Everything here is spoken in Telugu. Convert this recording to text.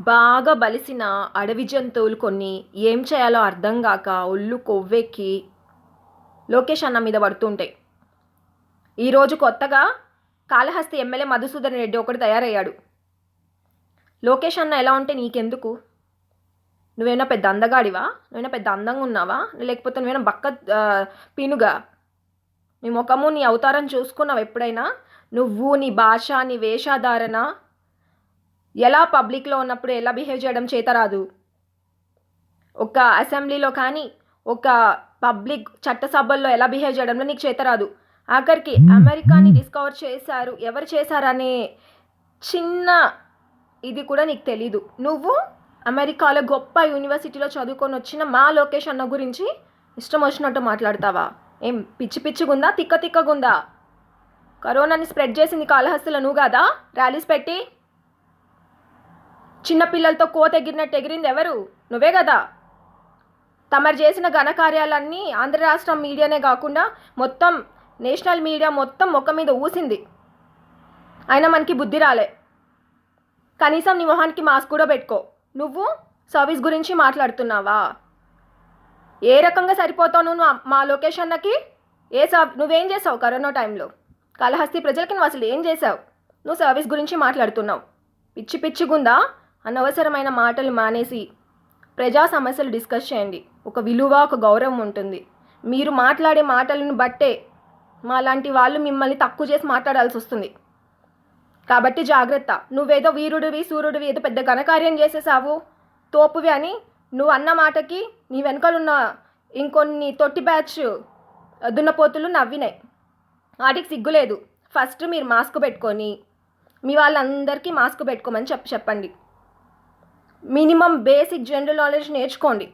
బాగా బలిసిన అడవి జంతువులు కొన్ని ఏం చేయాలో అర్థం కాక ఒళ్ళు కొవ్వెక్కి లోకేష్ అన్న మీద పడుతుంటాయి. ఈరోజు కొత్తగా కాళహస్తి ఎమ్మెల్యే మధుసూదన్ రెడ్డి ఒకటి తయారయ్యాడు. లోకేష్ అన్న ఎలా ఉంటే నీకెందుకు? నువ్వేమైనా పెద్ద అందగాడివా? నువ్వేమైనా పెద్ద అందంగా ఉన్నావా? లేకపోతే నువ్వేనా బక్క ఆ, పీనుగా? నీ ముఖము నీ అవతారం చూసుకున్నావు ఎప్పుడైనా? నువ్వు నీ భాష నీ వేషధారణ ఎలా పబ్లిక్లో ఉన్నప్పుడు ఎలా బిహేవ్ చేయడం చేతరాదు. ఒక అసెంబ్లీలో కానీ ఒక పబ్లిక్ చట్టసభల్లో ఎలా బిహేవ్ చేయడంలో నీకు చేతరాదు. ఆఖరికి అమెరికాని డిస్కవర్ చేశారు ఎవరు చేశారనే చిన్న ఇది కూడా నీకు తెలీదు. నువ్వు అమెరికాలో గొప్ప యూనివర్సిటీలో చదువుకొని వచ్చిన మా లోకేష్ అన్న గురించి ఇష్టం వచ్చినట్టు మాట్లాడతావా? ఏం పిచ్చి పిచ్చిగుందా? తిక్క తిక్కగుందా? కరోనాని స్ప్రెడ్ చేసింది కాళహస్తిలో నువ్వు కాదా? ర్యాలీస్ పెట్టి చిన్నపిల్లలతో కోత ఎగిరినట్టు ఎగిరింది ఎవరు? నువ్వే కదా. తమరు చేసిన ఘనకార్యాలన్నీ ఆంధ్ర రాష్ట్రం మీడియానే కాకుండా మొత్తం నేషనల్ మీడియా మొత్తం మొక్క మీద ఊసింది. అయినా మనకి బుద్ధి రాలే. కనీసం నీ మొహానికి మాస్క్ కూడా పెట్టుకో. నువ్వు సర్వీస్ గురించి మాట్లాడుతున్నావా? ఏ రకంగా సరిపోతావు నువ్వు మా- లొకేషన్కి ఏ సర్ నువ్వేం చేసావు కరోనా టైంలో? కాళహస్తి ప్రజలకి నువ్వు అసలు ఏం చేసావు? నువ్వు సర్వీస్ గురించి మాట్లాడుతున్నావు. పిచ్చి పిచ్చిగుందా? అనవసరమైన మాటలు మానేసి ప్రజా సమస్యలు డిస్కస్ చేయండి. ఒక విలువ ఒక గౌరవం ఉంటుంది. మీరు మాట్లాడే మాటలను బట్టే మాలాంటి వాళ్ళు మిమ్మల్ని తక్కువ చేసి మాట్లాడాల్సి వస్తుంది. కాబట్టి జాగ్రత్త. నువ్వేదో వీరుడివి సూర్యుడివి ఏదో పెద్ద ఘనకార్యం చేసేసావు తోపువి అని నువ్వు అన్న మాటకి నీ వెనకాలన్న ఇంకొన్ని తొట్టి బ్యాచ్ దున్నపోతులు నవ్వినాయి. వాటికి సిగ్గులేదు ఫస్ట్ మీరు మాస్క్ పెట్టుకొని మీ వాళ్ళందరికీ మాస్క్ పెట్టుకోమని చెప్పి చెప్పండి. మినిమం బేసిక్ జనరల్ నాలెడ్జ్ నేర్చుకోండి.